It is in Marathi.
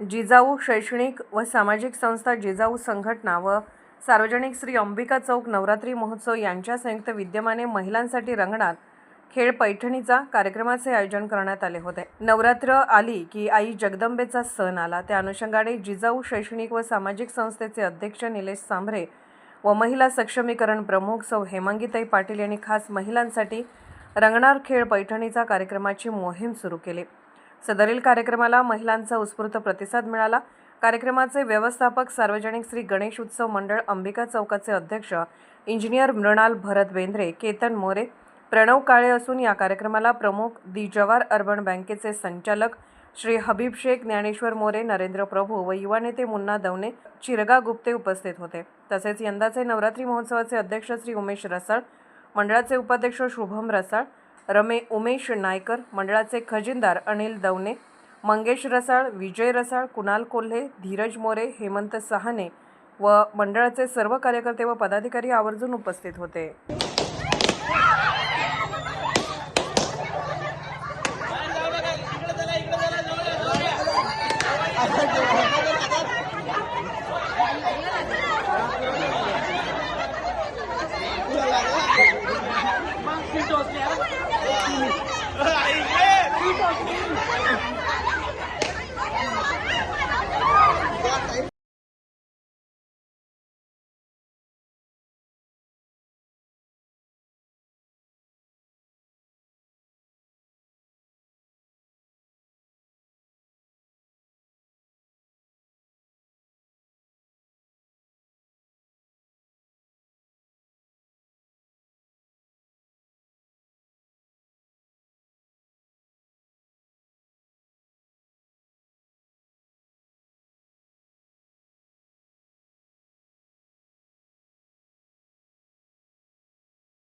जिजाऊ शैक्षणिक व सामाजिक संस्था जिजाऊ संघटना व सार्वजनिक श्री अंबिका चौक नवरात्री महोत्सव यांच्या संयुक्त विद्यमाने महिलांसाठी रंगणार खेळ पैठणीचा कार्यक्रमाचे आयोजन करण्यात आले होते. नवरात्र आली की आई जगदंबेचा सण आला. त्या अनुषंगाने जिजाऊ शैक्षणिक व सामाजिक संस्थेचे अध्यक्ष निलेश सांभरे व महिला सक्षमीकरण प्रमुख सौ हेमांगीताई पाटील यांनी खास महिलांसाठी रंगणार खेळ पैठणीचा कार्यक्रमाची मोहीम सुरू केली. सदरील कार्यक्रमाला महिलांचा उत्स्फूर्त प्रतिसाद मिळाला. कार्यक्रमाचे व्यवस्थापक सार्वजनिक श्री गणेश उत्सव मंडळ अंबिका चौकाचे अध्यक्ष इंजिनियर मृणाल भरत बेंद्रे केतन मोरे प्रणव काळे असून या कार्यक्रमाला प्रमुख दी जवार अर्बन बँकेचे संचालक श्री हबीब शेख ज्ञानेश्वर मोरे नरेंद्र प्रभू व युवा नेते मुन्ना दवने चिरगा गुप्ते उपस्थित होते. तसेच यंदाचे नवरात्री महोत्सवाचे अध्यक्ष श्री उमेश रसाळ मंडळाचे उपाध्यक्ष शुभम रसाळ रमे उमेश नायकर मंडळाचे खजिनदार अनिल दवने मंगेश रसाळ विजय रसाळ कुणाल कोल्हे धीरज मोरे हेमंत सहाने व मंडळाचे सर्व कार्यकर्ते व पदाधिकारी आवर्जून उपस्थित होते.